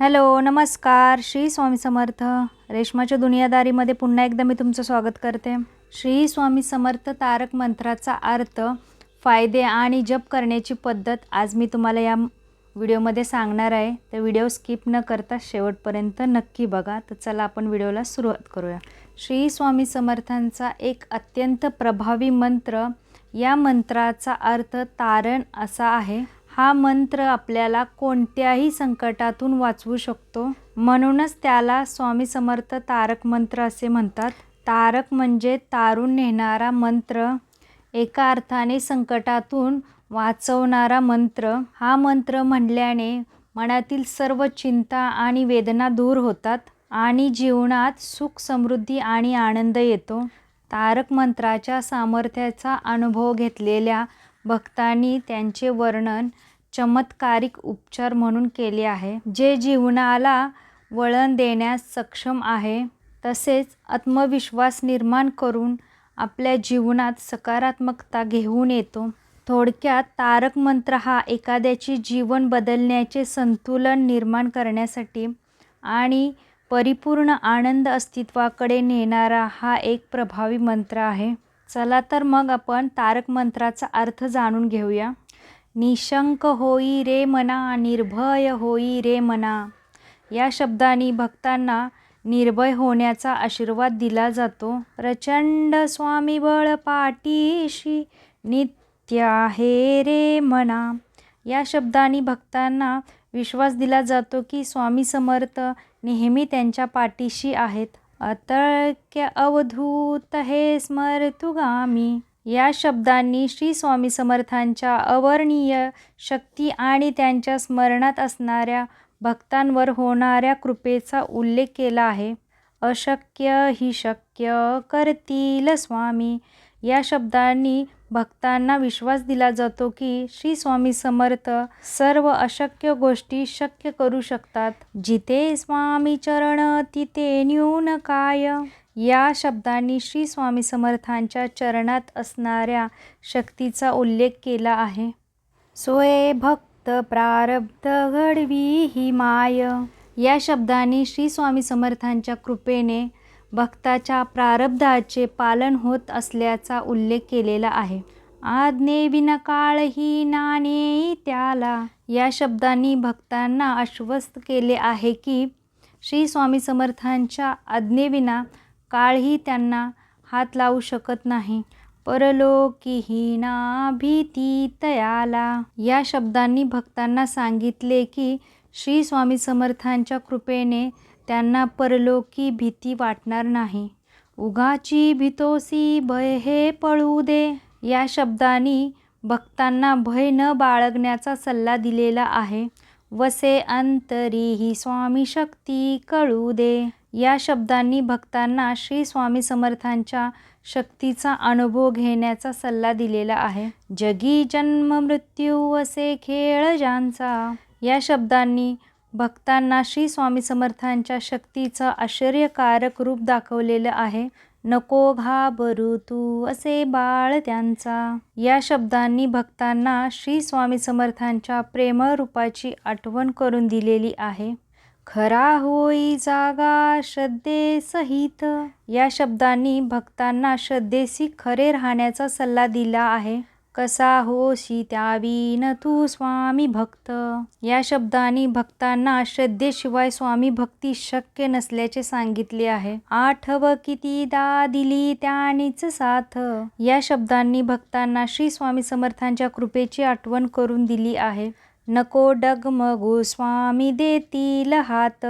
Hello नमस्कार. श्री स्वामी समर्थ. रेशमाच्या दुनियादारीमध्ये पुन्हा एकदा मी तुमचं स्वागत करते. श्री स्वामी समर्थ तारक मंत्राचा अर्थ फायदे आणि जप करण्याची पद्धत आज मी तुम्हाला या व्हिडिओमध्ये सांगणार आहे. तर व्हिडिओ स्किप न करता शेवटपर्यंत नक्की बघा. तर चला आपण व्हिडिओला सुरुवात करूया. श्री स्वामी समर्थांचा एक अत्यंत प्रभावी मंत्र या मंत्राचा अर्थ तारण असा आहे. हा मंत्र आपल्याला कोणत्याही संकटातून वाचवू शकतो. म्हणूनच त्याला स्वामी समर्थ तारक मंत्र असे म्हणतात. तारक म्हणजे तारून नेणारा मंत्र. एका अर्थाने संकटातून वाचवणारा मंत्र. हा मंत्र म्हणल्याने मनातील सर्व चिंता आणि वेदना दूर होतात आणि जीवनात सुख समृद्धी आणि आनंद येतो. तारक मंत्राच्या सामर्थ्याचा अनुभव घेतलेल्या भक्तांनी त्यांचे वर्णन चमत्कारिक उपचार म्हणून केले आहे. जे जीवनाला वळण देण्यास सक्षम आहे तसेच आत्मविश्वास निर्माण करून आपल्या जीवनात सकारात्मकता घेऊन येतो. थोडक्यात तारक मंत्र हा एखाद्याचे जीवन बदलण्याचे संतुलन निर्माण करण्यासाठी आणि परिपूर्ण आनंद अस्तित्वाकडे नेणारा हा एक प्रभावी मंत्र आहे. चला तर मग आपण तारक मंत्राचा अर्थ जाणून घेऊया. निशंक होई रे मना निर्भय होई रे मना. या शब्दांनी भक्तांना निर्भय होण्याचा आशीर्वाद दिला जातो. प्रचंड स्वामी बळ पाठीशी नित्या हे रे मना. या शब्दांनी भक्तांना विश्वास दिला जातो की स्वामी समर्थ नेहमी त्यांच्या पाठीशी आहेत. अतळक्य अवधूत हे स्मर्तुगामी? या शब्दांनी श्री स्वामी समर्थांच्या अवर्णीय शक्ती आणि त्यांच्या स्मरणात असणाऱ्या भक्तांवर होणाऱ्या कृपेचा उल्लेख केला आहे. अशक्य ही शक्य करतील स्वामी. या शब्दांनी भक्तांना विश्वास दिला जातो की श्री स्वामी समर्थ सर्व अशक्य गोष्टी शक्य करू शकतात. जिथे स्वामी चरण तिथे न्यून काय? या शब्दांनी श्री स्वामी समर्थांच्या चरणात असणाऱ्या शक्तीचा उल्लेख केला आहे. सोये भक्त प्रारब्ध घडवी ही माय. या शब्दांनी श्री स्वामी समर्थांच्या कृपेने भक्ताच्या प्रारब्धाचे पालन होत असल्याचा उल्लेख केलेला आहे. आज्ञे विनकाळ ही नाणे त्याला. या शब्दांनी भक्तांना आश्वस्त केले आहे की श्री स्वामी समर्थांच्या आज्ञेविना काळही त्यांना हात लावू शकत नाही. परलोकीहीना भीती तयाला. या शब्दांनी भक्तांना सांगितले की श्री स्वामी समर्थांच्या कृपेने त्यांना परलोकी भीती वाटणार नाही. उगाची भीतोसी भय हे पळू दे. या शब्दांनी भक्तांना भय न बाळगण्याचा सल्ला दिलेला आहे. वसे अंतरी ही स्वामी शक्ती कळू दे. या शब्दांनी भक्तांना श्री स्वामी समर्थांच्या शक्तीचा अनुभव घेण्याचा सल्ला दिलेला आहे. जगी जन्म मृत्यू असे खेळ ज्यांचा. या शब्दांनी भक्तांना श्री स्वामी समर्थांच्या शक्तीचं आश्चर्यकारक रूप दाखवलेलं आहे. नको घाबरू तू असे बाळ त्यांचा. या शब्दांनी भक्तांना श्री स्वामी समर्थांच्या प्रेमळ रूपाची आठवण करून दिलेली आहे. खरा होई जागा श्रद्धेसहित या शब्दांनी भक्तांना श्रद्धेशी खरे राहण्याचा सल्ला दिला आहे. कसा होशी त्यावीन तू स्वामी भक्त? या शब्दांनी भक्तांना श्रद्धेशिवाय स्वामी भक्ती शक्य नसल्याचे सांगितले आहे. आठव किती दा दिली त्यानीच साथ. या शब्दांनी भक्तांना श्री स्वामी समर्थांच्या कृपेची आठवण करून दिली आहे. नको डगमगो स्वामी देतील हात.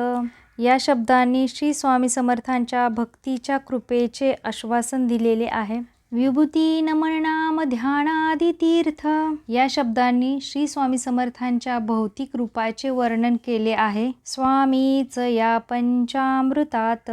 या शब्दांनी श्री स्वामी समर्थांच्या भक्तीच्या कृपेचे आश्वासन दिलेले आहे. विभूती नमन नाम तीर्थ या शब्दांनी श्री स्वामी समर्थांच्या भौतिक रूपाचे वर्णन केले आहे. स्वामीच या पंचामृतात.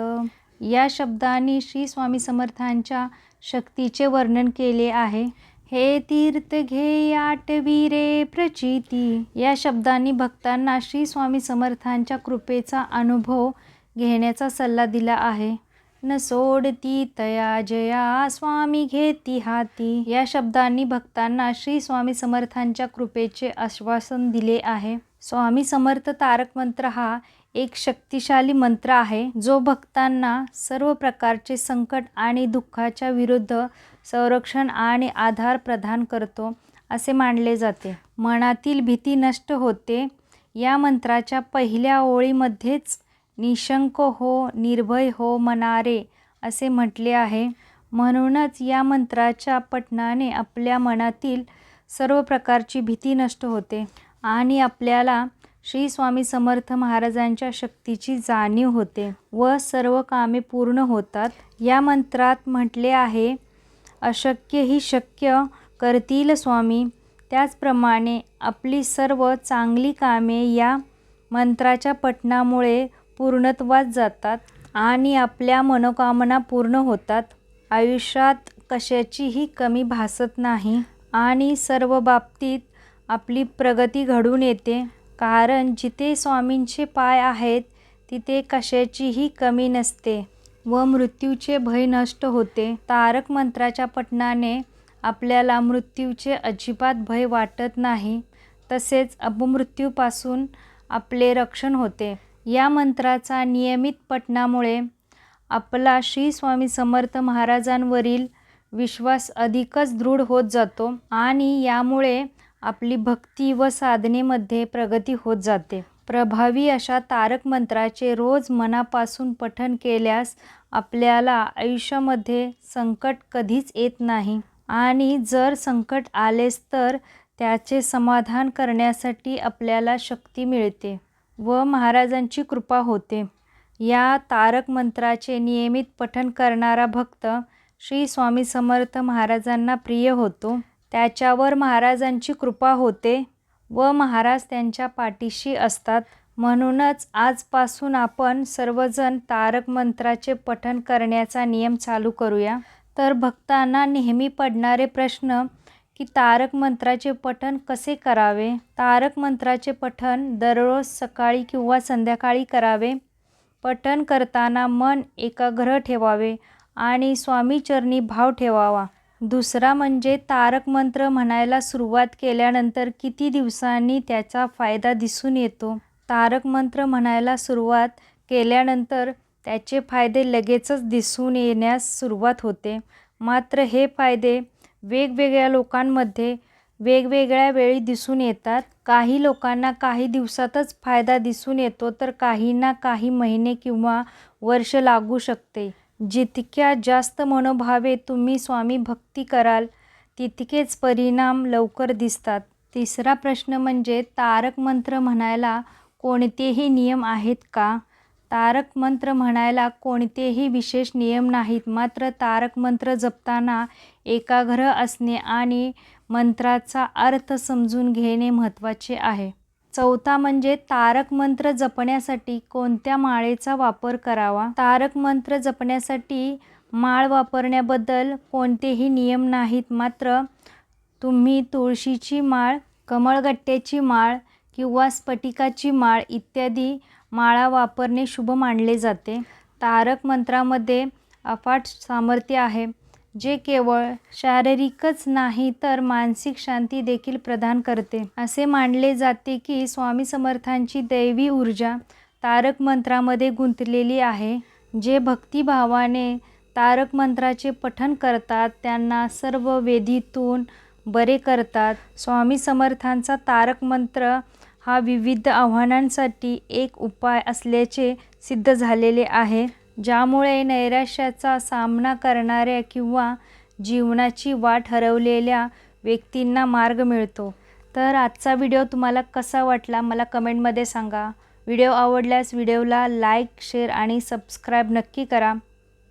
या शब्दांनी श्री स्वामी समर्थांच्या शक्तीचे वर्णन केले आहे. हे तीर्थ घे आटवी रे प्रचिती. या शब्दांनी भक्तांना श्री स्वामी समर्थांच्या कृपेचा अनुभव घेण्याचा सल्ला दिला आहे. न सोडती तया जया. स्वामी घेती हाती. या शब्दांनी भक्तांना श्री स्वामी समर्थांच्या कृपेचे आश्वासन दिले आहे. स्वामी समर्थ तारक मंत्र हा एक शक्तिशाली मंत्र आहे जो भक्तांना सर्व प्रकारचे संकट आणि दुःखाच्या विरुद्ध संरक्षण आणि आधार प्रदान करतो असे मानले जाते. मनातील भीती नष्ट होते या मंत्राच्या पहिल्या ओळीमध्येच निशंक हो निर्भय हो मनारे असे म्हटले आहे. म्हणूनच या मंत्राच्या पठणाने आपल्या मनातील सर्व प्रकारची भीती नष्ट होते आणि आपल्याला श्री स्वामी समर्थ महाराजांच्या शक्तीची जाणीव होते व सर्व कामे पूर्ण होतात. या मंत्रात म्हटले आहे अशक्य ही शक्य करतील स्वामी. त्याचप्रमाणे आपली सर्व चांगली कामे या मंत्राच्या पठणामुळे पूर्णत्वात जातात आणि आपल्या मनोकामना पूर्ण होतात. आयुष्यात कशाचीही कमी भासत नाही आणि सर्व बाबतीत आपली प्रगती घडून येते. कारण जिथे स्वामींचे पाय आहेत तिथे कशाचीही कमी नसते व मृत्यूचे भय नष्ट होते. तारक मंत्राच्या पठणाने आपल्याला मृत्यूचे अजिबात भय वाटत नाही. तसेच अपमृत्यूपासून आपले रक्षण होते. या मंत्राचा नियमित पठणामुळे आपला श्री स्वामी समर्थ महाराजांवरील विश्वास अधिकच दृढ होत जातो आणि यामुळे आपली भक्ती व साधनेमध्ये प्रगती होत जाते. प्रभावी अशा तारक मंत्राचे रोज मनापासून पठण केल्यास आपल्याला आयुष्यामध्ये संकट कधीच येत नाही आणि जर संकट आलेच तर त्याचे समाधान करण्यासाठी आपल्याला शक्ती मिळते. व महाराजांची कृपा होते. या तारक मंत्राचे नियमित पठण करणारा भक्त श्री स्वामी समर्थ महाराजांना प्रिय होतो. त्याच्यावर महाराजांची कृपा होते व महाराज त्यांच्या पाठीशी असतात. म्हणूनच आजपासून आपण सर्वजण तारक मंत्राचे पठण करण्याचा नियम चालू करूया. तर भक्तांना नेहमी पडणारे प्रश्न की तारक मंत्राचे पठण कसे करावे? तारक मंत्राचे पठण दररोज सकाळी किंवा संध्याकाळी करावे? पठण करताना मन एकाग्र ठेवावे आणि स्वामीचरणी भाव ठेवावा. दुसरा म्हणजे तारक मंत्र म्हणायला सुरुवात केल्यानंतर किती दिवसांनी त्याचा फायदा दिसून येतो? तारक मंत्र म्हणायला सुरुवात केल्यानंतर त्याचे फायदे लगेचच दिसून येण्यास सुरुवात होते. मात्र हे फायदे वेगवेगळ्या लोकांमध्ये वेगवेगळ्या वेळी दिसून येतात. काही लोकांना काही दिवसातच फायदा दिसून येतो तर काहींना काही महिने किंवा वर्ष लागू शकते. जितक्या जास्त मनोभावे तुम्ही स्वामी भक्ती कराल तितकेच परिणाम लवकर दिसतात. तिसरा प्रश्न म्हणजे तारक मंत्र म्हणायला कोणतेही नियम आहेत का? तारक मंत्र म्हणायला कोणतेही विशेष नियम नाहीत. मात्र तारक मंत्र जपताना एकाग्र असणे आणि मंत्राचा अर्थ समजून घेणे महत्त्वाचे आहे. चौथा म्हणजे तारक मंत्र जपण्यासाठी कोणत्या माळेचा वापर करावा? तारक मंत्र जपण्यासाठी माळ वापरण्याबद्दल कोणतेही नियम नाहीत. मात्र तुम्ही तुळशीची माळ कमळगट्ट्याची माळ किंवा स्फटिकाची माळ इत्यादी माळा वापरणे शुभ मानले जाते. तारक मंत्रामध्ये अफाट सामर्थ्य आहे. जे केवळ शारीरिकच नाही तर मानसिक शांती देखील प्रदान करते. असे मानले जाते की स्वामी समर्थांची दैवी ऊर्जा तारक मंत्रामध्ये गुंतलेली आहे. जे भक्तिभावाने तारक मंत्राचे पठन करतात त्यांना सर्व वेधीतून बरे करतात. स्वामी समर्थांचा तारक मंत्र हा विविध आव्हानांसाठी एक उपाय असल्याचे सिद्ध झालेले आहे ज्यामुळे नैराश्याचा सामना करणाऱ्या किंवा जीवनाची वाट हरवलेल्या व्यक्तींना मार्ग मिळतो. तर आजचा व्हिडिओ तुम्हाला कसा वाटला मला कमेंटमध्ये सांगा. व्हिडिओ आवडल्यास व्हिडिओला लाईक शेअर आणि सबस्क्राईब नक्की करा.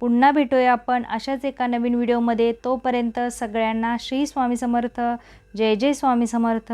पुन्हा भेटूया आपण अशाच एका नवीन व्हिडिओमध्ये. तोपर्यंत सगळ्यांना श्री स्वामी समर्थ. जय जय स्वामी समर्थ.